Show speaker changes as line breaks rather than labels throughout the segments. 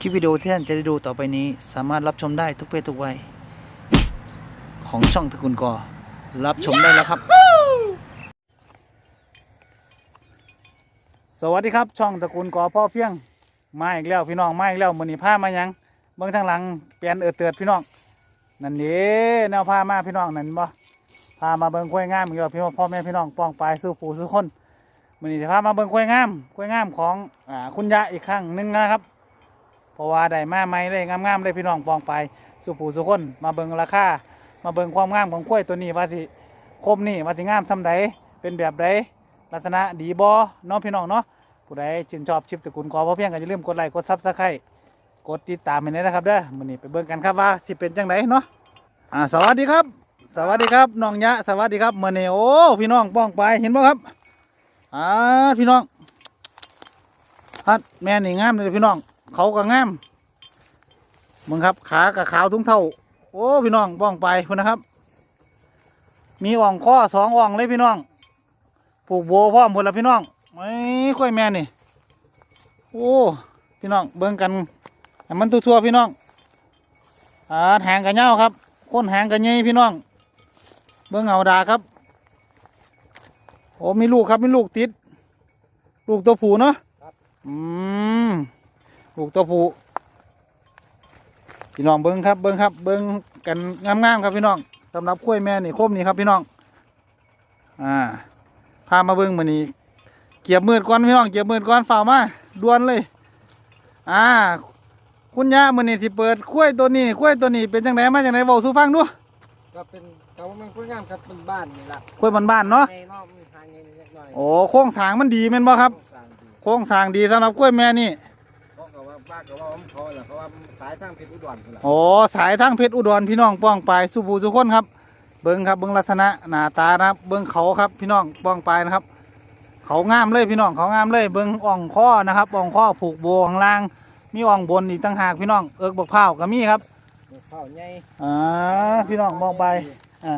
คลิปวิดีโอที่ท่านจะได้ดูต่อไปนี้ สามารถรับชมได้ทุกเพศทุกวัย ของช่องตระกุลกอรับชมได้แล้วครับ สวัสดีครับ ช่องตระกูลกอพ่อเพียงมาอีกแล้วพี่น้องมาอีกแล้วมือนีผ้ามายังเบื้องทางหลังเปลี่ยนเอือเตือดพี่น้องนั่นนี่แนวผ้ามาพี่น้องนั่นบ่พามาเบิ่งกล้วยงามอีกแล้วพี่น้องพ่อแม่พี่น้องป้องปลายสู้ผู้สู้คนมือนี้จะพามาเบิ่งกล้วยงามกล้วยงามของอ่าคุณยะอีกครั้งหนึ่งนะครับ เพราะว่าได้มาใหม่เลยงามๆเลยพี่น้องปองไปสุผู้สุคนมาเบิ่งราคามาเบิ่งความงามของกล้วยตัวนี้ว่าสิคมนี่ว่าสิงามซำใดเป็นแบบใดลักษณะดีบ่เนาะพี่น้องเนาะผู้ใดชื่นชอบชิปตระกูลกอพอเพียงก็อย่าลืมกดไลค์กดซับสไครต์กดติดตามให้ด้วยนะครับเด้อมื้อนี้ไปเบิ่งกันครับว่าสิเป็นจังไดเนาะอ่าสวัสดีครับ สวัสดีครับน้องยะสวัสดีครับมื้อนี้โอ้พี่น้องป้องไปเห็นบ่ครับอ่าพี่น้องฮัดแม่นี่งามเลยพี่น้อง เขาก็งามมึงครับ ขากับขาวทุงเท่า โอ้พี่น้องบ้องไปพุ่นนะครับ มีอ่องข้อสองอ่องเลยพี่น้องผูกโบพร้อมพุ่นละพี่น้องไม่ค่อยแม่นี่ โอ้พี่น้องเบิ่งกันให้มันทั่วๆพี่น้องอ่าแหงกันเงาครับก้นแหงกันเงยพี่น้อง เบิ่งเอาดาครับโอ้มีลูกครับมีลูกติด ลูกตัวผูเนาะอืม ลูกตัวผู้พี่น้องเบิ้งครับเบิ้งครับ เบิ้งกันงามๆครับพี่น้องสำหรับกล้วยแม่นี่คมนี่ครับพี่น้อง อ่าพามาเบิ้งมือนี้เกียบมืดก่อนพี่น้องเกียบมืดก่อนฝ่ามาด่วนเลย อ่า คุณย่ามือนี้สิเปิดกล้วยตัวนี้กล้วยตัวนี้เป็นจังไดมาจังไดเบาสู่ฟังดู
ก็เป็นเขามันคุยงามครับเป็นบ้านนี่ละ
กล้วยบ้านๆเนาะ
ในนอกมีทางในนิดหน่อย
โอ้โค้งสร้างมันดีแม่นบ่ครับ
ต่างดี
โค้งสร้างดีสำหรับกล้วยแม่นี่
เพราะเขา ว่าบ้านเขาว่าเขาแหละเขาว่าสายทางเพชรอุดรพุ่นล่ะ
โอ้สายทางเพชรอุดรพี่น้องป้องไปสุภูสุคนครับ เบิ้งครับเบิ้งลักษณะหน้าตานะครับ เบิ้งเขาครับพี่น้องป้องไปนะครับ เขางามเลยพี่น้องเขางามเลย เบิ้งอ่องข้อนะครับอ่องข้อผูกโบข้างล่าง มีอ่องบนอีกต่างหากพี่น้องเอิกบกเผาวก็มีครับ
มีข้าวใหญ่
อ่าพี่น้องมองไปอ่า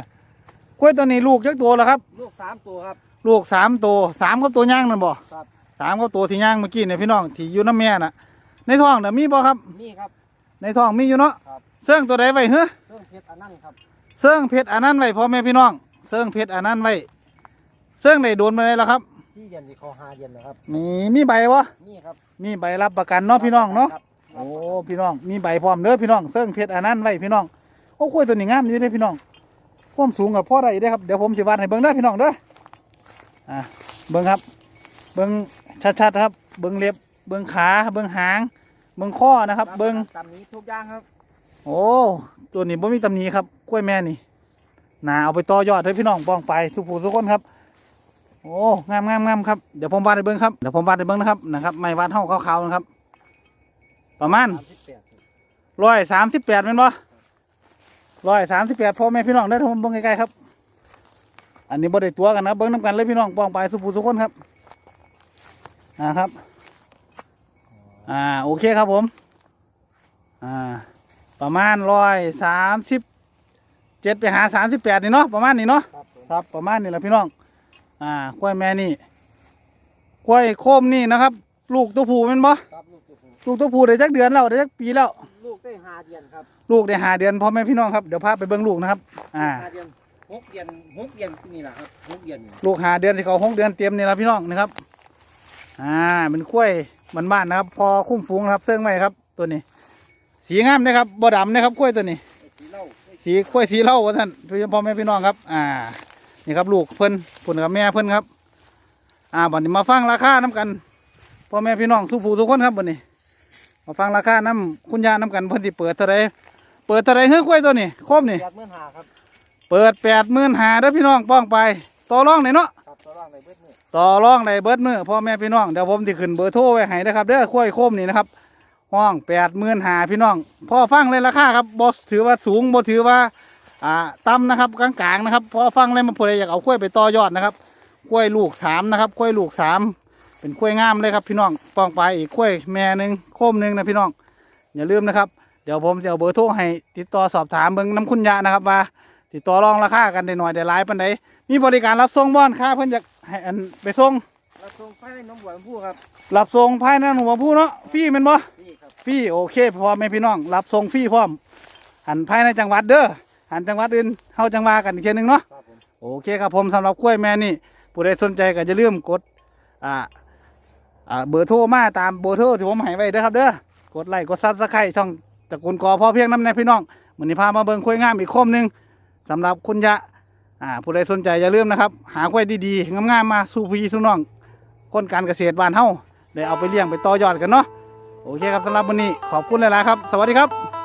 กล้วยตัวนี้ลูกจักตัวแล้วครับ
ลูกสามตัวครับ
ลูกสามตัวสามกับตัวย่างนั่นบ่
ครับ
สามกับตัวที่ย่างเมื่อกี้เนี่ยพี่น้องที่อยู่น้ำแม่น่ะ ในท้องน่ะมีบ่ครับ
มีครับ
ในท้องมีอยู่เนาะ
ครับ
เสื่องตัวใดไว้เฮ้
เครื่องเพชรอันนั้นครับ
เสื่องเพชรอันนั้นไว้พ่อแม่พี่น้องเสื่องเพชรอันนั้นไว้เสื่องได้โดนมาเลยแล้วครับ
ที่เย็นที่เขาหาเย็นนะครับ
มีมีใบวะ
มีครับ
มีใบรับประกันเนาะพี่น้องเนาะ
ครับ
โอ้พี่น้องมีใบพร้อมเด้อพี่น้องเสื่องเพชรอันนั้นไว้พี่น้องโอ้กล้วยตัวนี้งามอยู่เด้อพี่น้องความสูงกับพ่อได้อยู่เด้อครับเดี๋ยวผมสิวาดให้เบิ่งเด้อพี่น้องเด้ออะเบิ่งครับ เบิ่งชัดๆครับ เบิ่งเล็บ เบิ่งขา เบิ่งหาง เบิ่งข้อนะครับ เบิ่ง
ตามนี้ทุกอย่างครับ
โอ้ตัวนี้บ่มีตำหนิครับกล้วยแม่นี่นาเอาไปต่อยอดให้พี่น้องป้องไปทุกผู้ทุกคนครับ โอ้งามงามงามครับเดี๋ยวผมวาดให้เบิ้งครับเดี๋ยวผมวาดให้เบิ้งนะครับนะครับไม่วาดเท่าขาวๆนะครับ ประมาณ
สามสิบแปด
ร้อยสามสิบแปดเป็นบ่ร้อยสามสิบแปดพ่อแม่พี่น้องได้อถ้าผมเบิ้งใกล้ๆครับ อันนี้บ่ได้ตัวกันนะเบิ้งน้ำกันเลยพี่น้องป้องไปทุกผู้ทุกคนครับนะครับ อ่าโอเคครับผมอ่าประมาณร้อยสามสิบเจ็ดไปหาสามสิบแปดนี่เนาะประมาณนี้เนาะ
ครับผม
ครับประมาณนี้แหละพี่น้องอ่ากล้วยแม่นี่กล้วยโคมนี่นะครับ ลูกตัวผู้แมันบ่
ครับลูกตัวผู้
ลูกตัวผู้ได้จักเดือนแล้วได้จักปีแล้ว
ลูกได้หาเดือนครับ
ลูกได้หาเดือนพ่อแม่พี่น้องครับเดี๋ยวพาไปเบิ่งลูกนะครับอ่า
หาเดือนหกเดือนหกเดือนนี่แหละครับหกเดือนนี่
ลูกหาเดือนที่เขาหกเดือนเตรียมนี่ละพี่น้องนะครับ อ่าเป็นกล้วย บ้านๆนะครับ พอคุ้มฟูงนะครับเสื่องไว้ครับ ตัวนี้ สีงามนะครับบ่ดำนะครับกล้วยตัวนี้
ไอ้สีเหล้าไอ้
สีกล้วยสีเหล้าว่าท่านพี่พ่อแม่พี่น้องครับ อ่า นี่ครับ ลูกเพิ่นพุ่นกับแม่เพิ่นครับ อ่าบัดนี้มาฟังราคาน้กันพ่อแม่พี่น้องสุผู้ทุกคนครับบัดนี้ มาฟังราคาน้ำคุณยาน้กันเพิ่นที่เปิดเท่าไรเปิดเท่าไรเฮ้ยกล้วยตัวนี้ครบนี่
แปดหมื่นห้าครับ
เปิดแปดหมื่นหาเด้อพี่น้องป้องไปต่อรองหน่อยเนาะ
ครับตัวร่างในเบิดมือ
ต่อรองในเบิร์ดมือพ่อแม่พี่น้องเดี๋ยวผมที่ขึ้นเบอร์โทรไว้ให้นะครับเด้อกล้ยโคมนี่นะครับห้องแปดหมื่นหาพี่น้องพอฟังเลยราคาครับบอสถือว่าสูงบอถือว่าอ่าต่ำนะครับกลางๆนะครับพอฟังเลยมาพูดอยากเอากล้ยไปต่อยอดนะครับกล้ยลูกสามนะครับกล้ยลูกสามเป็นกล้ยงามเลยครับพี่น้องปองไปอีกกล้ยแม่หนึ่งโคมหนึ่งนะพี่น้องอย่าลืมนะครับเดี๋ยวผมจะเอาเบอร์โทรให้ติดต่อสอบถามเบิ้งน้ำคุณยานะครับว่าติดต่อรองราคากันได้หน่อยได้หลายปันใดมีบริการรับส่งบ้อนค่าเพิ่นอยาก ให้อันไปส่ง
รับส่งไปน้องบัวลำพูครับ
รับส่งภายในหนูบ่พูเนาะฟรีแม่นบ่
นี่ครับ
ฟรีโอเคพ่อแม่พี่น้อง รับส่งฟรีพร้อมหันภายในจังหวัดเด้อหันจังหวัดอื่นเฮาจังว่ากันอีกเทียหนึงเนาะ
ครับผม
โอเคครับผมสำหรับกล้วยแม่นี่ผู้ใดสนใจก็จะเลื่อมกดอ่าอ่าเบอร์โทรมาตามเบอร์โทรที่ผมให้ไว้เด้อครับเด้อกดไลค์กดซับสไครต์ช่องตระกูลกอพ่อเพียงน้ำในพี่น้องวันนี้พามาเบิ่งกล้วยงามอีกโคมหนึงสำหรับคุณยะ อ่าผู้ใดสนใจอย่าลืมนะครับ หากล้วยดีๆงามๆมาสู่พี่สู่น้องคนการเกษตรบ้านเฮาได้เอาไปเลี้ยงไปต่อยอดกันเนาะโอเคครับสำหรับวันนี้ขอบคุณหลายๆครับ สวัสดีครับ